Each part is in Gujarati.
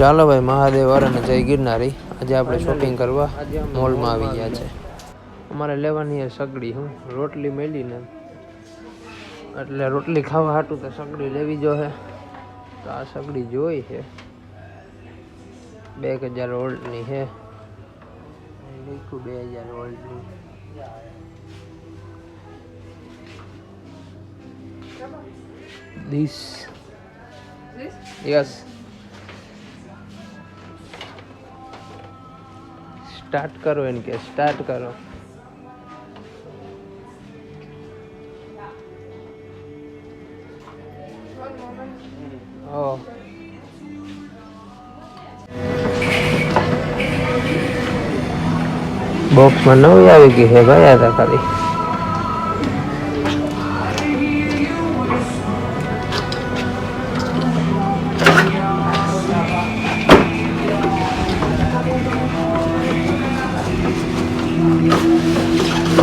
ચાલો ભાઈ મહાદેવ અને જય ગિરનારી. આજે આપણે શોપિંગ કરવા મોલમાં આવી ગયા છે. અમારે લેવાની છે સગડી હું રોટલી મેળીને એટલે રોટલી ખાવા હાટું તો સગડી લેવી જો હે. તો આ સગડી જોઈ છે બે હજાર ઓલ્ટની છે લખ્યું બે હજાર ઓલ્ટની This. This? Yes. સ્ટાર્ટ કરો એને કે સ્ટાર્ટ કરો One moment. ઓ બોક્સમાં નવી આવી ગઈ છે ભાઈ આ તો ખાલી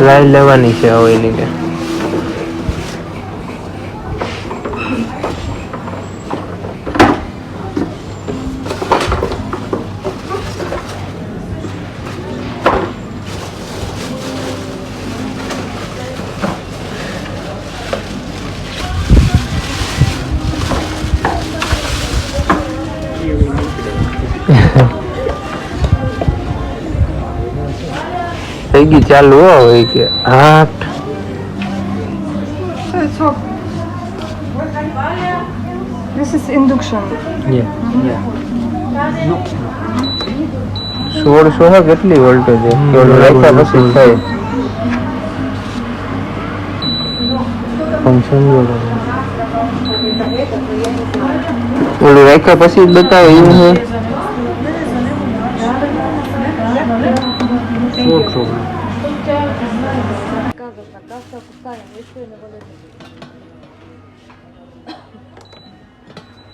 લાઈ લેવાની છે હવે એની કે. થઈ ગઈ ચાલુ હોય કે આઠ. This is induction. સોળસો હે કેટલી વોલ્ટેજ છે? રાખ્યા પછી થાય. ફંક્શન ઓલું રાખ્યા પછી જ બતાવે એવું છે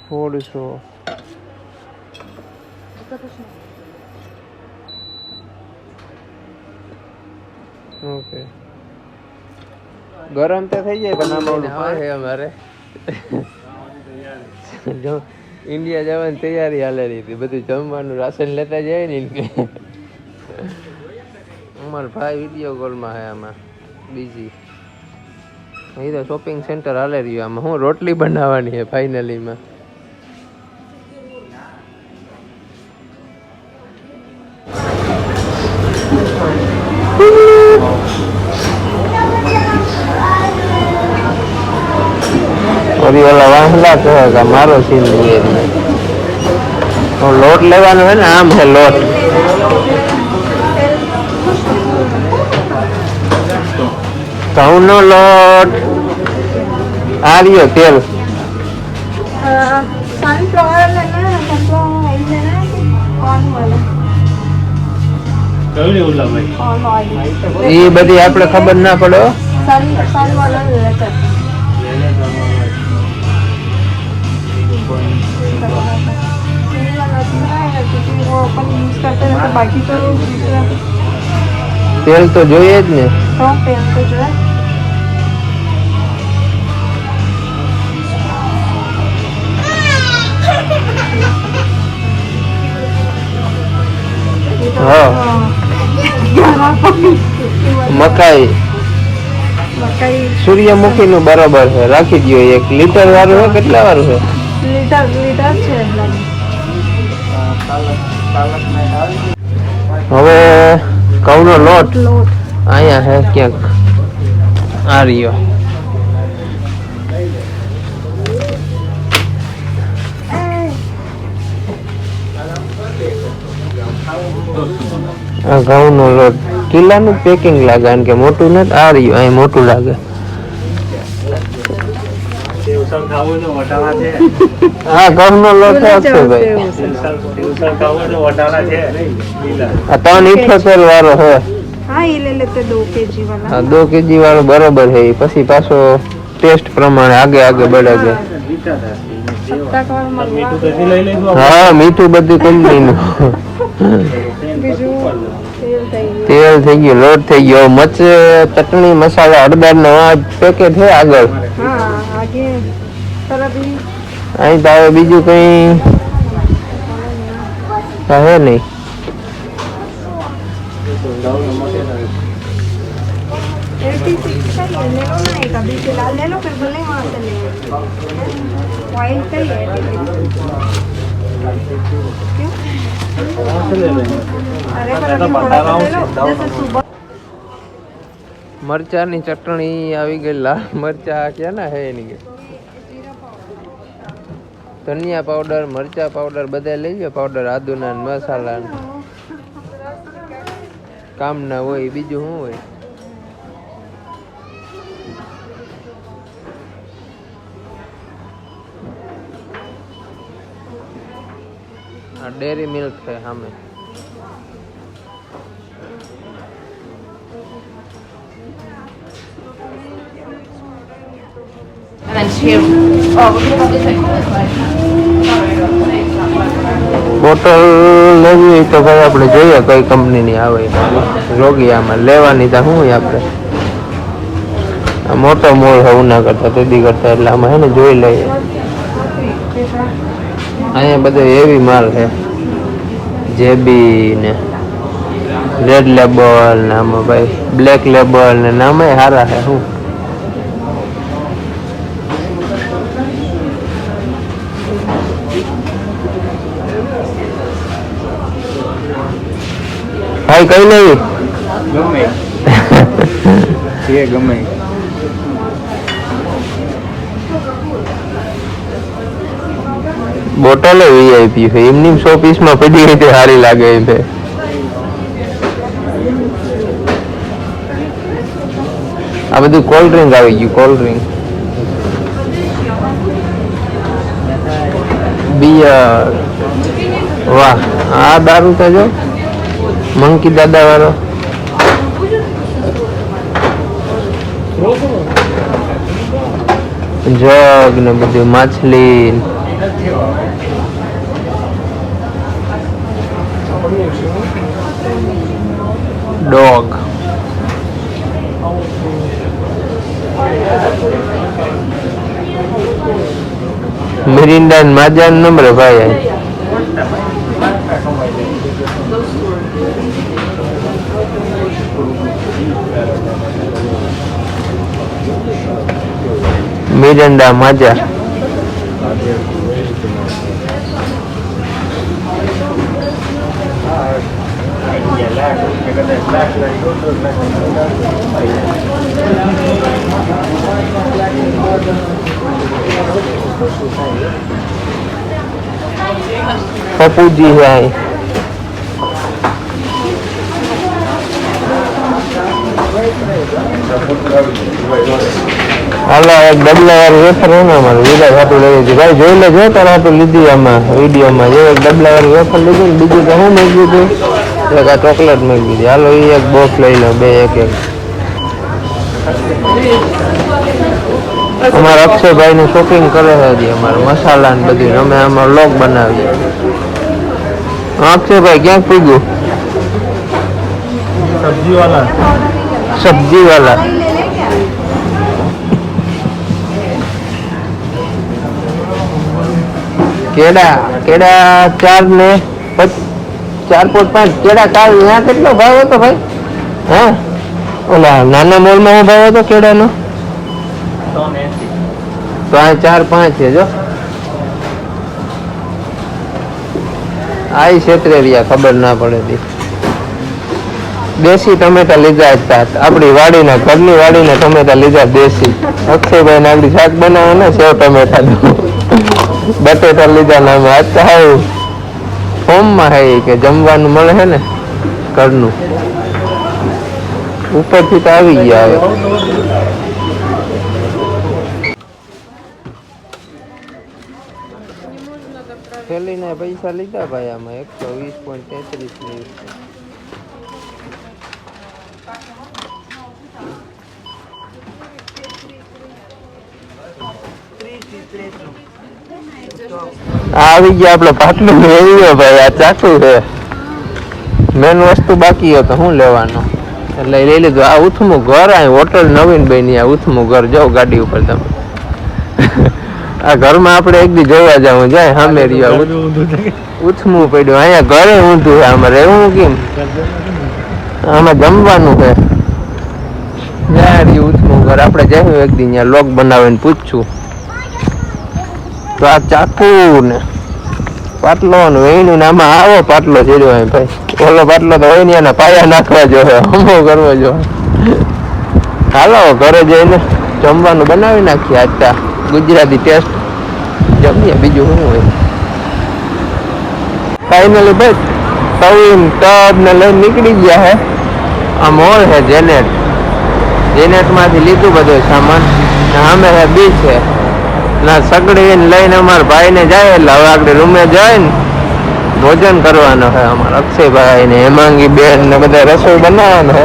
સોળસો ઓકે ગરમ તો થઈ જાય પણ આમાં ઓલું છે અમારે જો ઇન્ડિયા જવાની તૈયારી હાલે હતી. બધું જમવાનું રાશન લેતા જાય ને અમારો ભાઈ વીડિયો કોલમાં હે આમાં. બીજી. અહીં તો શોપિંગ સેન્ટર હાલે રહ્યું આમાં. હું રોટલી બનાવવાની છે ફાઇનલીમાં ઓલી ઓલા વાહલા કહે કે મારો સીન લોટ લેવાનો હોય ને, આમ છે લોટ. ઘઉંનો લોટ આ રહ્યો તેલ એ બધી આપણે ખબર ના પડો બાકી તો તેલ તો જોઈએ જ ને. મકાઈ. સૂર્યમુખી નું બરાબર છે. રાખી દો એક. લીટર વાળું છે કેટલા વાળું છે? હવે ઘઉંનો લોટ? લોટ. અહીંયા હે ક્યાંક. આ રહ્યો. આ ઘઉંનો લોટ. કિલ્લાનું પેકિંગ લાગે કારણ કે મોટું નથી આ રહ્યું અહીં મોટું લાગે. ઉસળ છે. હા ઘઉંનો લોટ તો વટાણા છે. આ ત્રણ ઇઠોતેર વાળો હે. હા દો કેજી વાળો. હા દો કેજી પછી પાછો ટેસ્ટ પ્રમાણે આગે આગળ બળે હા. મીઠું બધું કંપનીનું. તેલ થઈ ગયું. લોટ થઈ ગયો. મચ ચટણી મસાલા અડદાર નો પેકેટ છે આગળ. અહીં તો હવે બીજું કંઈ હે નહીં. મરચાની ચટણી આવી ગઈ, લાલ મરચા ક્યાં ના હે એની? ધનિયા પાવડર મરચા પાવડર બધા લઈ લો પાવડર આદુના મસાલા ને. કામ ના હોય, બીજું શું હોય આ ડેરી મિલ્ક છે સામે બોટલ લેવી હોય તો ભાઈ આપણે જોઈએ કઈ કંપનીની આવે. રોગી આમાં લેવાની તો શું આપણે? આ મોટો મોલ હોવું ના કરતા તેદી કરતા એટલે આમાં હે ને જોઈ લઈએ. અહીંયા બધો એવી માલ છે. જેબી ને રેડ લેબલ ને આમાં ભાઈ બ્લેક લેબલ ને નામે સારા છે, શું? ભાઈ કઈ લેવી? ગમે. એ ગમે. બોટલ વીઆઈપી છે. એમની સો પીસમાં પડી રીતે સારી લાગે છે. આ બધું કોલ્ડ ડ્રિંક આવી ગયું કોલ્ડ ડ્રિંક બિયર વાહ આ દારૂ તો જો. મંકી દાદા વાળો. જગ ને બધું માછલી. ડોગ. મિરિન્ડા માજા નંબર ભાઈ. આ. મિરિન્ડા માજા પપુજી છે અહીં હાલો એક ડબલા વાળું વેફર હોય ને અમારે વિરાજ હાટું લઈ હતી ભાઈ જોઈ લેજો તારે હાટું લીધી આમાં વિડીયોમાં જો એક ડબલા વાળું વેફર લીધું ને બીજું તો હું મેળવ્યું હતું એટલે આ ચોકલેટ મેળવી દીધી હાલો એ એક બોક્સ લઈ લો બે એક એક. અમારા અક્ષયભાઈ નું શોપિંગ કરે છે અમારે મસાલા ને બધું. અમે આમાં લોક બનાવીએ. હા, અક્ષયભાઈ ક્યાંક પૂગ્યું? સબ્જી વાલા કેડા કેડા ચાર ને ચાર પોઈન્ટ પાંચ, કેડા કાલ ત્યાં કેટલો ભાવ હતો ભાઈ? હા? ઓલા નાના મોલમાં હું ભાવ હતો કેળાનો તો આ ચાર પાંચ છે, જો. આઈ ક્ષેત્રે રહ્યા ખબર ના પડે દેશી ટમેટા લીધા જ આપણી વાડીના, ઘરની વાડીના ટમેટા લીધા દેશી. અક્ષયભાઈ નાગડી શાક બનાવો ને સેવ ટમેટા. બટેટા લીધા ને અમે અત્યારે ફોર્મમાં હે કે જમવાનું મળે છે ને ઘરનું. ઉપરથી તો આવી ગયા હવે. થેલીને પૈસા લીધા ભાઈ આમાં એકસો વીસ પોઈન્ટ તેત્રીસની આ આવી ગયા આપણે પાટલું ગયો ભાઈ, આ ચાકુ છે. મેન વસ્તુ બાકી હતો શું લેવાનું? એટલે લઈ લીધું. આ ઉથમું ઘર, આ હોટલ નવીન બની, આ ઉથમું ઘર. જાઓ ગાડી ઉપર તમે. આ ઘરમાં આપણે એક દી જોવા જવું જાય સામે રહ્યો ઉથમું પડ્યું. અહીંયા ઘરે ઊંધું છે આમાં રહેવું કેમ? આમાં જમવાનું છે. રહ્યું ઉથમું ઘર. આપણે જઈએ એક દી ત્યાં લોક બનાવીને પૂછશું. તો આ ચાકુ ને પાટલો ને વેણું ને આમાં આવો પાટલો ચડ્યો હોય ભાઈ. ઓલો પાટલો તો હોય ને એના પાયા નાખવા જો હમો કરવો જો હાલો, ઘરે જઈને જમવાનું બનાવી નાખીએ આજતા ગુજરાતી ટેસ્ટ. જમીએ, બીજું શું હોય? ફાઇનલી ભાઈ તવીન ટબ ને લઈને નીકળી ગયા હે. આ મોલ હે જેનેટ જેનેટમાંથી લીધું બધું સામાન. સામે હે બીચ છે ના, સગડી લઈને અમારા ભાઈને જાય, એટલે હવે આપણે રૂમે જઈને ભોજન કરવાનું છે અમારા અક્ષયભાઈ ને હેમાંગી બેન ને બધા રસોઈ બનાવવાનું છે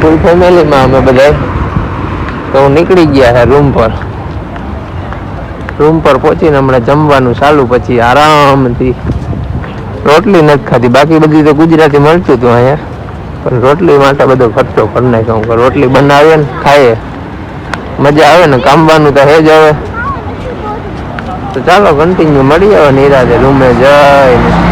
ફૂલ ફેમિલીમાં અમે બધા તો નીકળી ગયા છે રૂમ પર. રૂમ પર પહોંચીને હમણાં જમવાનું ચાલુ પછી આરામથી રોટલી નથી ખાધી. બાકી બધી તો ગુજરાતી મળતું હતું અહીંયા. પણ રોટલી માટે બધો ખર્ચો કરી નાખ્યો. હું રોટલી બનાવીએ ને ખાઈએ. મજા આવે ને, કામવાનું તો હે જ હવે તો ચાલો કન્ટિન્યુ મળી આવે નિરાજે રૂમે જઈને.